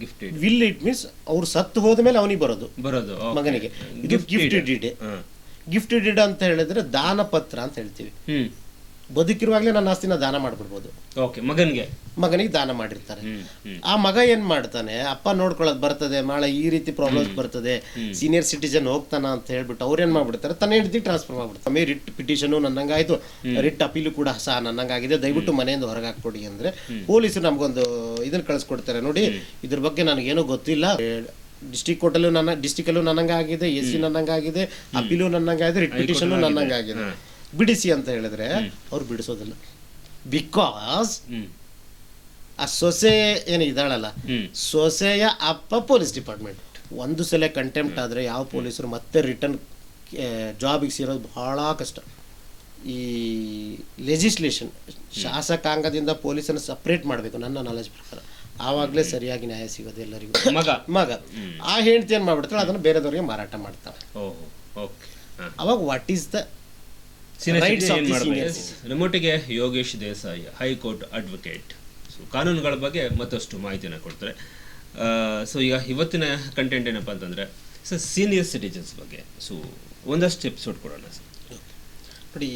Gifted will it means ಅವ್ರು ಸತ್ತು ಹೋದ ಮೇಲೆ ಅವನಿಗೆ ಬರೋದು. ಬರೋದು ಮಗನಿಗೆ. ಇದು ಗಿಫ್ಟ್. ಇಡೆ ಹಾ. ಗಿಫ್ಟೆಡ್ ಇಡ್ ಅಂತ ಹೇಳಿದ್ರೆ ದಾನ ಪತ್ರ ಅಂತ ಹೇಳ್ತೀವಿ. ಬದುಕಿರುವಾಗಲೇ ನನ್ನ ಆಸ್ತಿನ ದಾನ ಮಾಡಿಬಿಡ್ಬೋದು. ಓಕೆ ಮಗನಿಗೆ? ಮಗನಿಗೆ ದಾನ ಮಾಡಿರ್ತಾರೆ. ಆ ಮಗ ಏನ್ ಮಾಡ್ತಾನೆ? ಅಪ್ಪ ನೋಡ್ಕೊಳ್ಳೋದು ಬರ್ತದೆ ನಾಳೆ ಈ ರೀತಿ ಪ್ರಾಬ್ಲಮ್ಸ್ ಬರ್ತದೆ ಸೀನಿಯರ್ ಸಿಟಿಜನ್ ಹೋಗ್ತಾನ ಅಂತ ಹೇಳ್ಬಿಟ್ಟು ಅವ್ರು ಏನ್ ಮಾಡ್ಬಿಡ್ತಾರೆ? ತನ್ನ ಹಿಡ್ದು ಟ್ರಾನ್ಸ್ಫರ್ ಮಾಡ್ಬಿಡ್ತಾರೆ. ರಿಟ್ ಪಿಟಿಷನು ನನ್ನಂಗಾಯ್ತು. ರಿಟ್ ಅಪೀಲು ಕೂಡ ಸಹ ನನ್ನಂಗಾಗಿದೆ. ದಯವಿಟ್ಟು ಮನೆಯಿಂದ ಹೊರಗೆ ಹಾಕ್ಕೊಡಿ ಅಂದ್ರೆ ಪೊಲೀಸರು ನಮಗೊಂದು ಇದನ್ನ ಕಳಿಸ್ಕೊಡ್ತಾರೆ ನೋಡಿ. ಇದ್ರ ಬಗ್ಗೆ ನನಗೇನೂ ಗೊತ್ತಿಲ್ಲ. ಡಿಸ್ಟಿಕ್ ಕೋರ್ಟಲ್ಲೂ ನನ್ನ ಡಿಸ್ಟಿಕಲ್ಲೂ ನನ್ನಂಗಾಗಿದೆ ಎಸ್ ಸಿ ನನ್ನಂಗಾಗಿದೆ ಅಪೀಲು ನನ್ನಂಗಾಗಿದೆ ರಿಟ್ ಪಿಟಿಷನ್ ನನ್ನಂಗಾಗಿದೆ. ಬಿಡಿಸಿ ಅಂತ ಹೇಳಿದ್ರೆ ಅವ್ರು ಬಿಡಿಸೋದಿಲ್ಲ. ಬಿಕಾಸ್ ಆ ಸೊಸೆ ಏನು ಇದ್ದಾಳಲ್ಲ ಸೊಸೆಯ ಅಪ್ಪ ಪೊಲೀಸ್ ಡಿಪಾರ್ಟ್ಮೆಂಟ್. ಒಂದು ಸಲ ಕಂಟೆಂಪ್ಟ್ ಆದರೆ ಯಾವ ಪೊಲೀಸರು ಮತ್ತೆ ರಿಟರ್ನ್ ಜಾಬಿಗೆ ಸೇರೋದು ಬಹಳ ಕಷ್ಟ. ಈ ಲೆಜಿಸ್ಲೇಷನ್ ಶಾಸಕಾಂಗದಿಂದ ಪೊಲೀಸನ್ನು ಸಪ್ರೇಟ್ ಮಾಡಬೇಕು ನನ್ನ ನಾಲೆಜ್ ಪ್ರಕಾರ. ಆವಾಗಲೇ ಸರಿಯಾಗಿ ನ್ಯಾಯ ಸಿಗೋದು ಎಲ್ಲರಿಗೂ. ಮಗ. ಮಗ. ಆ ಹೆಂಡತಿ ಏನು ಮಾಡ್ಬಿಡ್ತಾಳೆ ಅದನ್ನು ಬೇರೆದವ್ರಿಗೆ ಮಾರಾಟ ಮಾಡ್ತಾಳೆ. Oh okay. ಅವಾಗ what is the ರಿಮೋಟಿಗೆ Yogesh Desai high court advocate so ಕಾನೂನುಗಳ ಬಗ್ಗೆ ಮತ್ತಷ್ಟು ಮಾಹಿತಿನ ಕೊಡ್ತಾರೆ. ಸೊ ಈಗ ಇವತ್ತಿನ ಕಂಟೆಂಟ್ ಏನಪ್ಪ ಅಂತಂದ್ರೆ ಸರ್ ಸೀನಿಯರ್ ಸಿಟಿಜನ್ಸ್ ಬಗ್ಗೆ. ಸೊ ಒಂದಷ್ಟು ಎಪಿಸೋಡ್ ಕೊಡೋಣ ಸರ್ ನೋಡಿ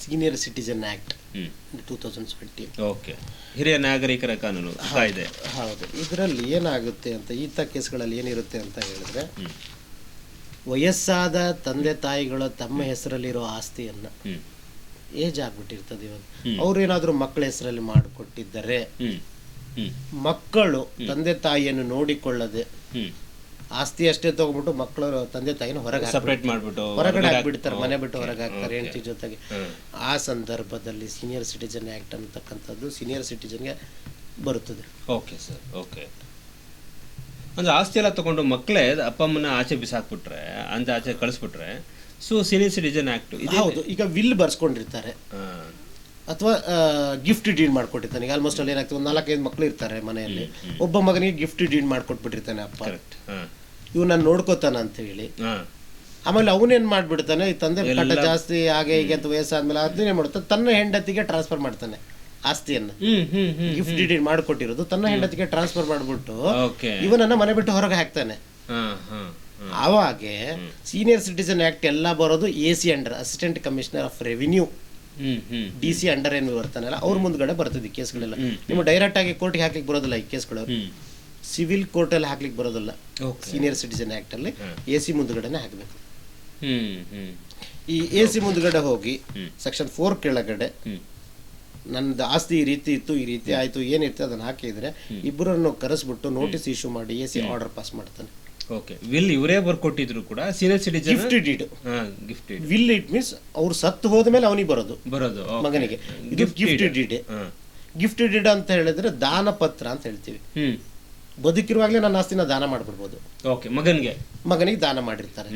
senior citizen act hmm. Two thousand twenty okay ಹಿರಿಯ ನಾಗರಿಕರ ಕಾನೂನು ಇದೆ ಹೌದು. ಇದರಲ್ಲಿ ಏನಾಗುತ್ತೆ ಅಂತ ಈತ ಕೇಸ್ಗಳಲ್ಲಿ ಏನಿರುತ್ತೆ ಅಂತ ಹೇಳಿದ್ರೆ ವಯಸ್ಸಾದ ತಂದೆ ತಾಯಿಗಳು ತಮ್ಮ ಹೆಸರಲ್ಲಿರೋ ಆಸ್ತಿಯನ್ನ ಏಜ್ ಆಗ್ಬಿಟ್ಟಿರ್ತದೆ ಇವಾಗ. ಅವ್ರು ಅವ್ರೇನಾದ್ರೂ ಮಕ್ಕಳ ಹೆಸರಲ್ಲಿ ಮಾಡಿಕೊಟ್ಟಿದ್ದರೆ ಮಕ್ಕಳು ತಂದೆ ತಾಯಿಯನ್ನು ನೋಡಿಕೊಳ್ಳದೆ ಆಸ್ತಿ ಅಷ್ಟೇ ತಗೊಂಡ್ಬಿಟ್ಟು ಮಕ್ಕಳು ತಂದೆ ತಾಯಿನ ಹೊರಗೆ ಸಪ್ರೇಟ್ ಮಾಡ್ಬಿಟ್ಟು ಹೊರಗಡೆ ಹಾಕ್- ಹಾಕ್ಬಿಡ್ತಾರೆ ಮನೆ ಬಿಟ್ಟು ಹೊರಗೆ ಹಾಕ್ತಾರೆ ಹೆಂಡತಿ ಜೊತೆಗೆ. ಆ ಸಂದರ್ಭದಲ್ಲಿ ಸೀನಿಯರ್ ಸಿಟಿಜನ್ ಆ್ಯಕ್ಟ್ ಅಂತಕ್ಕಂಥದ್ದು ಸೀನಿಯರ್ ಸಿಟಿಜನ್ಗೆ ಬರುತ್ತದೆ. ಓಕೆ ಸರ್ ಓಕೆ ಅಂದ್ರೆ ಆಸ್ತಿ ಎಲ್ಲ ತಗೊಂಡು ಮಕ್ಕಳೇ ಅಪ್ಪ ಅಮ್ಮನ ಆಚೆ ಬಿಸಾಕ್ಬಿಟ್ರೆ ಅಂತ ಆಚೆ ಕಳಿಸ್ಬಿಟ್ರೆ ಸೊ ಸೀನಿಯರ್ ಸಿಟಿಜನ್ ಆಕ್ಟ್ ಇದೆ ಹೌದು ಈಗ ವಿಲ್ ಬರ್ಸ್ಕೊಂಡಿರ್ತಾರೆ. ಅಥವಾ ಗಿಫ್ಟ್ ಡೀಡ್ ಮಾಡ್ಕೊಟ್ಟಿರ್ತಾನೆ. ಈಗ ಆಲ್ಮೋಸ್ಟ್ ಅಲ್ಲಿ ಏನಾಗ್ತದೆ ಒಂದು ನಾಲ್ಕೈದು ಮಕ್ಕಳು ಇರ್ತಾರೆ ಮನೆಯಲ್ಲಿ. ಒಬ್ಬ ಮಗನಿಗೆ ಗಿಫ್ಟ್ ಡೀಡ್ ಮಾಡ್ಕೊಟ್ಬಿಟ್ಟಿರ್ತಾನೆ ಅಪ್ಪ. ಇವ್ ನಾನು ನೋಡ್ಕೋತಾನ ಅಂತ ಹೇಳಿ. ಆಮೇಲೆ ಅವನೇನ್ ಮಾಡ್ಬಿಡ್ತಾನೆ? ಈ ತಂದೆ ಕಟ್ಟ ಜಾಸ್ತಿ ಹಾಗೆ ಹೀಗೆ ಅಂತ ವಯಸ್ಸಾದ್ಮೇಲೆ ಅದನ್ನೇ ಮಾಡ್ತಾನೆ ತನ್ನ ಹೆಂಡತಿಗೆ ಟ್ರಾನ್ಸ್ಫರ್ ಮಾಡ್ತಾನೆ. ಆಸ್ತಿಯನ್ನ ಗಿಫ್ಟ್ ಡೀಡ್ ಮಾಡ್ಕೊಟ್ಟಿರೋದು. ತನ್ನ ಹೆಂಡತಿಗೆ ಟ್ರಾನ್ಸ್ಫರ್ ಮಾಡ್ಬಿಟ್ಟು ಓಕೆ ಇವನನ್ನ ಮನೆ ಬಿಟ್ಟು ಹೊರಗೆ ಹಾಕ್ತಾನೆ. ಆವಾಗೆ ಸೀನಿಯರ್ ಸಿಟಿಸನ್ ಆಕ್ಟ್ ಎಲ್ಲ ಬರೋದು A C under assistant commissioner of revenue D C under ಏನು ಬರ್ತಾನಲ್ಲ ಅವ್ರ ಮುಂದ್ಗಡೆ ಬರ್ತದೆ ಕೇಸ್ಗಳೆಲ್ಲ. ನಿಮ್ಮ ಡೈರೆಕ್ಟ್ ಆಗಿ ಕೋರ್ಟ್ಗೆ ಹಾಕ್ಲಿಕ್ಕೆ ಬರೋದಿಲ್ಲ ಈ ಕೇಸ್ಗಳು ಸಿವಿಲ್ ಸಿವಿಲ್ ಕೋರ್ಟಲ್ಲಿ ಹಾಕ್ಲಿಕ್ಕೆ ಬರೋದಿಲ್ಲ. ಓಕೆ ಸೀನಿಯರ್ ಸಿಟಿಸನ್ ಆಕ್ಟ್ ಅಲ್ಲಿ ಎ ಸಿ ಮುಂದ್ಗಡೆನೆ ಹಾಕ್ಬೇಕು. ಈ ಎ ಸಿ ಮುಂದ್ಗಡೆ ಹೋಗಿ ಸೆಕ್ಷನ್ ಫೋರ್ ಕೆಳಗಡೆ ನನ್ನದು ಆಸ್ತಿ ಈ ರೀತಿ ಇತ್ತು ಈ ರೀತಿ ಆಯಿತು ಏನಿತ್ತು ಅದನ್ನು ಹಾಕಿದ್ರೆ ಇಬ್ಬರನ್ನು ಕರೆಸ್ಬಿಟ್ಟು ನೋಟಿಸ್ ಇಶ್ಯೂ ಮಾಡಿ ಎ ಸಿ ಆರ್ಡರ್ ಪಾಸ್ ಮಾಡ್ತಾನೆ. ಓಕೆ. ವಿಲ್ ಇವರೇ ಬರ್ಕೊಟ್ಟಿದ್ರು ಕೂಡ senior citizen gifted it gifted gift will it means ಅವ್ರು ಸತ್ತು ಹೋದ ಮೇಲೆ ಅವನಿಗೆ ಬರೋದು. ಬರೋದು ಮಗನಿಗೆ. ಇದು ಗಿಫ್ಟ್ ಗಿಫ್ಟೆಡ್ ಡೀಡ್ ಹಾಂ. ಗಿಫ್ಟ್ ಡೀಡ್ ಅಂತ ಹೇಳಿದ್ರೆ ದಾನ ಪತ್ರ ಅಂತ ಹೇಳ್ತೀವಿ. ಹ್ಮ್. ಬದುಕಿರುವಾಗಲೇ ನನ್ನ ಆಸ್ತಿನ ದಾನ ಮಾಡಿಬಿಡ್ಬೋದು. ಓಕೆ ಮಗನಿಗೆ? ಮಗನಿಗೆ ದಾನ ಮಾಡಿರ್ತಾರೆ.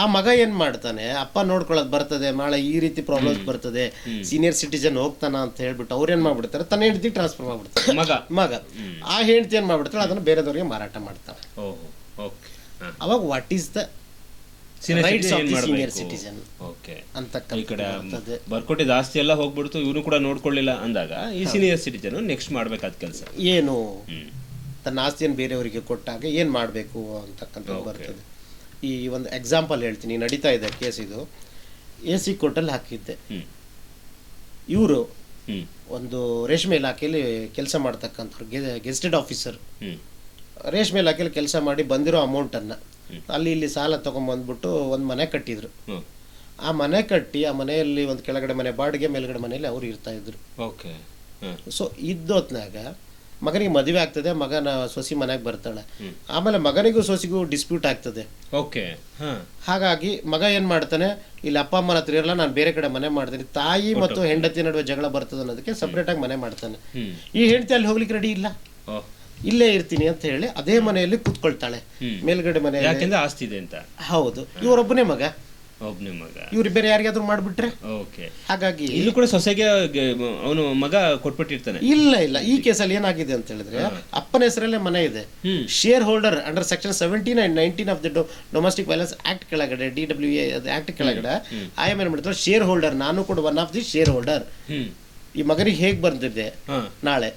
ಆ ಮಗ ಏನ್ ಮಾಡ್ತಾನೆ ಅಪ್ಪ ನೋಡ್ಕೊಳ್ಳೋದು ಬರ್ತದೆ ನಾಳೆ ಈ ರೀತಿ ಪ್ರಾಬ್ಲಮ್ಸ್ ಬರ್ತದೆ ಸೀನಿಯರ್ ಸಿಟಿಜನ್ ಹೋಗ್ತಾನ ಅಂತ ಹೇಳ್ಬಿಟ್ಟು ಅವ್ರು ಏನ್ ಮಾಡ್ಬಿಡ್ತಾರೆ ತನ್ನ ಹೆಂಡತಿ ಟ್ರಾನ್ಸ್ಫರ್ ಮಾಡ್ಬಿಡ್ತಾರೆ. ಮಗ? ಮಗ. ಆ ಹೆಂಡತಿ ಏನ್ ಮಾಡ್ಬಿಡ್ತಾರೆ ಅದನ್ನ ಬೇರೆದವ್ರಿಗೆ ಮಾರಾಟ ಮಾಡ್ತಾಳೆ. ಓಕೆ. ಅವಾಗ what is the senior citizen of ಏನ್ ದಿ ಸೀನಿಯರ್ ಸಿಟಿಜನ್ ಓಕೆ. ಈ ಅಂತಕ್ಕಂಥ ಕಡೆ ಬರ್ತದೆ ಬರ್ಕೊಟ್ಟಿದ್ದ ಆಸ್ತಿ ಎಲ್ಲ ಹೋಗ್ಬಿಡ್ತು ಇವನು ಕೂಡ ನೋಡ್ಕೊಳ್ಳಿಲ್ಲ ಅಂದಾಗ ಈ ಸೀನಿಯರ್ ಸಿಟಿಜನ್ ನೆಕ್ಸ್ಟ್ ಮಾಡ್ಬೇಕಾದ ಕೆಲಸ. ಏನು? ತನ್ನ ಆಸ್ತಿಯನ್ನು ಬೇರೆಯವರಿಗೆ ಕೊಟ್ಟಾಗ ಏನು ಮಾಡಬೇಕು ಅಂತಕ್ಕಂಥದ್ದು ಬರ್ತದೆ. ಈ ಒಂದು ಎಕ್ಸಾಂಪಲ್ ಹೇಳ್ತೀನಿ ನಡೀತಾ ಇದೆ ಕೇಸ್ ಇದು. ಎ ಸಿ ಕೋರ್ಟಲ್ಲಿ ಹಾಕಿದ್ದೆ. ಇವರು ಒಂದು ರೇಷ್ಮೆ ಇಲಾಖೆಯಲ್ಲಿ ಕೆಲಸ ಮಾಡ್ತಕ್ಕಂಥವ್ರು ಗೆಸ್ಟೆಡ್ ಆಫೀಸರ್ ರೇಷ್ಮೆ ಇಲಾಖೆಯಲ್ಲಿ ಕೆಲಸ ಮಾಡಿ ಬಂದಿರೋ ಅಮೌಂಟನ್ನು ಅಲ್ಲಿ ಇಲ್ಲಿ ಸಾಲ ತೊಗೊಂಬಂದ್ಬಿಟ್ಟು ಒಂದು ಮನೆ ಕಟ್ಟಿದ್ರು. ಆ ಮನೆ ಕಟ್ಟಿ ಆ ಮನೆಯಲ್ಲಿ ಒಂದು ಕೆಳಗಡೆ ಮನೆ ಬಾಡಿಗೆ ಮೇಲ್ಗಡೆ ಮನೆಯಲ್ಲಿ ಅವ್ರು ಇರ್ತಾ ಇದ್ರು. ಸೊ ಇದ್ದೊತ್ನಾಗ ಮಗನಿಗೆ ಮದುವೆ ಆಗ್ತದೆ ಮಗನ ಸೊಸಿ ಮನೆಗೆ ಬರ್ತಾಳೆ. ಆಮೇಲೆ ಮಗನಿಗೂ ಸೊಸಿಗೂ ಡಿಸ್ಪ್ಯೂಟ್ ಆಗ್ತದೆ. ಓಕೆ. ಹಾಗಾಗಿ ಮಗ ಏನ್ ಮಾಡ್ತಾನೆ ಇಲ್ಲಿ ಅಪ್ಪ ಅಮ್ಮನ ಹತ್ರ ಇರಲ್ಲ ನಾನು ಬೇರೆ ಕಡೆ ಮನೆ ಮಾಡ್ತೀನಿ. ತಾಯಿ ಮತ್ತು ಹೆಂಡತಿ ನಡುವೆ ಜಗಳ ಬರ್ತದೆ ಅನ್ನೋದಕ್ಕೆ ಸಪ್ರೇಟ್ ಆಗಿ ಮನೆ ಮಾಡ್ತಾನೆ. ಈ ಹೆಂಡತಿ ಅಲ್ಲಿ ಹೋಗ್ಲಿಕ್ಕೆ ರೆಡಿ ಇಲ್ಲ. ಇಲ್ಲೇ ಇರ್ತೀನಿ ಅಂತ ಹೇಳಿ ಅದೇ ಮನೆಯಲ್ಲಿ ಕೂತ್ಕೊಳ್ತಾಳೆ. ಮೇಲ್ಗಡೆ ಮನೆ ಯಾಕೆಂದ್ರೆ ಆಸ್ತಿ ಇದೆ ಅಂತ. ಹೌದು. ಇವರೊಬ್ಬನೇ ಮಗ. ಒಬ್ನೇ ಮಗ. ಇವ್ರು ಬೇರೆ ಯಾರಿಗಾದ್ರೂ ಮಾಡ್ಬಿಟ್ರೆ? ಓಕೆ. ಹಾಗಾಗಿ ಇಲ್ಲೂ ಕೂಡ ಸೊಸೆಗೆ ಅವನು ಮಗ ಕೊಟ್ಬಿಟ್ಟಿರ್ತಾನೆ. ಇಲ್ಲ ಇಲ್ಲ. ಈ ಕೇಸಲ್ಲಿ ಏನಾಗಿದೆ ಅಂತ ಹೇಳಿದ್ರೆ ಅಪ್ಪನ ಹೆಸರಲ್ಲೇ ಮನೆ ಇದೆ. Share holder under section seventeen and nineteen of the domestic violence act ಕೆಳಗಡೆ ಡಿ ಡಬ್ಲ್ಯೂ ಎ ಆಕ್ಟ್ ಕೆಳಗಡೆ ಐ ಎಂ ಏನ್ ಮಾಡ್ತಾರೆ? ಶೇರ್ ಹೋಲ್ಡರ್ ನಾನು ಕೂಡ one of the share holder ಈ ಮಗನಿಗೆ ಹೇಗೆ ಬಂದಿದೆ ನಾಳೆ?